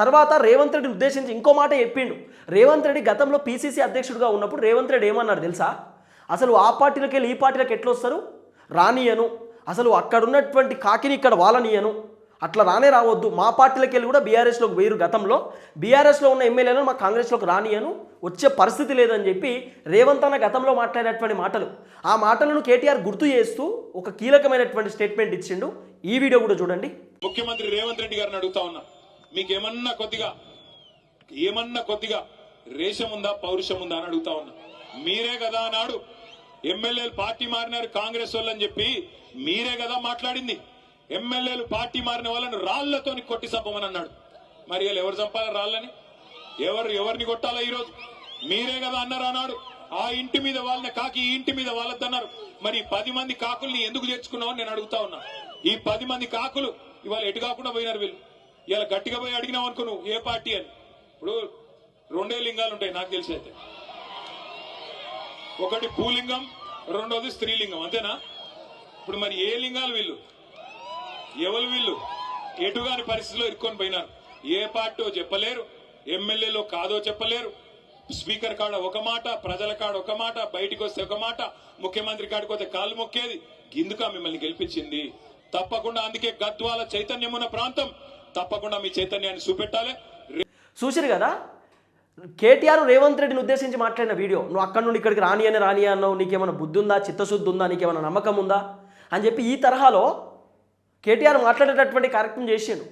తర్వాత రేవంత్ రెడ్డిని ఉద్దేశించి ఇంకో మాట చెప్పిండు. రేవంత్ రెడ్డి గతంలో పీసీసీ అధ్యక్షుడిగా ఉన్నప్పుడు రేవంత్ రెడ్డి ఏమన్నారు తెలుసా? అసలు ఆ పార్టీలకి వెళ్ళి ఈ పార్టీలకు ఎట్లా వస్తారు రానియను. అసలు అక్కడ ఉన్నటువంటి కాకిని ఇక్కడ వాళ్ళనియను అట్లా రానే రావద్దు. మా పార్టీలకి వెళ్ళి కూడా బీఆర్ఎస్లోకి వేరు గతంలో. బీఆర్ఎస్లో ఉన్న ఎమ్మెల్యేలను మా కాంగ్రెస్లోకి రానియను. వచ్చే పరిస్థితి లేదని చెప్పి రేవంత్ అన్న గతంలో మాట్లాడినటువంటి మాటలు. ఆ మాటలను కేటీఆర్ గుర్తు చేస్తూ ఒక కీలకమైనటువంటి స్టేట్మెంట్ ఇచ్చిండు. ఈ వీడియో కూడా చూడండి. ముఖ్యమంత్రి రేవంత్ రెడ్డి గారిని అడుగుతా ఉన్నా. మీకేమన్నా కొద్దిగా ఏమన్నా కొద్దిగా రేషం ఉందా పౌరుషం ఉందా అని అడుగుతా ఉన్నా. మీరే కదా అన్నాడు ఎమ్మెల్యేలు పార్టీ మారినారు కాంగ్రెస్ వాళ్ళని చెప్పి మీరే కదా మాట్లాడింది. ఎమ్మెల్యేలు పార్టీ మారిన వాళ్ళని రాళ్ళతోని కొట్టి చంపమని అన్నాడు. మరి వీళ్ళు ఎవరు చంపాలి రాళ్ళని? ఎవరు ఎవరిని కొట్టాలా ఈరోజు? మీరే కదా అన్నారు అన్నాడు ఆ ఇంటి మీద వాళ్ళని కాకి ఈ ఇంటి మీద వాళ్ళద్దన్నారు మరి పది మంది కాకుల్ని ఎందుకు తెచ్చుకున్నావు నేను అడుగుతా ఉన్నా. ఈ పది మంది కాకులు ఇవాళ ఎటు కాకుండా పోయినారు వీళ్ళు? ఇలా గట్టిగా పోయి అడిగినావు అనుకో నువ్వు ఏ పార్టీ అని. ఇప్పుడు రెండే లింగాలు ఉంటాయి నాకు తెలిసి అయితే. ఒకటి భూలింగం రెండోది స్త్రీలింగం అంతేనా? ఇప్పుడు మరి ఏ లింగాలు వీళ్ళు? ఎవరు వీళ్ళు? ఎటుగాని పరిస్థితిలో ఇరుక్కొని పోయినారు. ఏ పార్టీ చెప్పలేరు ఎమ్మెల్యేలో కాదో చెప్పలేరు. స్పీకర్ కాడ ఒక మాట ప్రజల కాడ ఒక మాట బయటికి వస్తే ఒక మాట ముఖ్యమంత్రి కాడికి వస్తే కాలు మొక్కేది. ఇందుక మిమ్మల్ని గెలిపించింది. తప్పకుండా అందుకే గద్వాల చైతన్యం ఉన్న ప్రాంతం. తప్పకుండా మీ చైతన్యాన్ని చూపెట్టాలి. చూసిరు కదా? కేటీఆర్ రేవంత్ రెడ్డిని ఉద్దేశించి మాట్లాడిన వీడియో. నువ్వు అక్కడ నుండి ఇక్కడికి రాని అని రాని అన్నావు నీకేమైనా బుద్ధి ఉందా చిత్తశుద్ధి ఉందా నీకేమైనా నమ్మకం ఉందా? అని చెప్పి ఈ తరహాలో కేటీఆర్ మాట్లాడేటటువంటి కార్యక్రమం చేసిండు.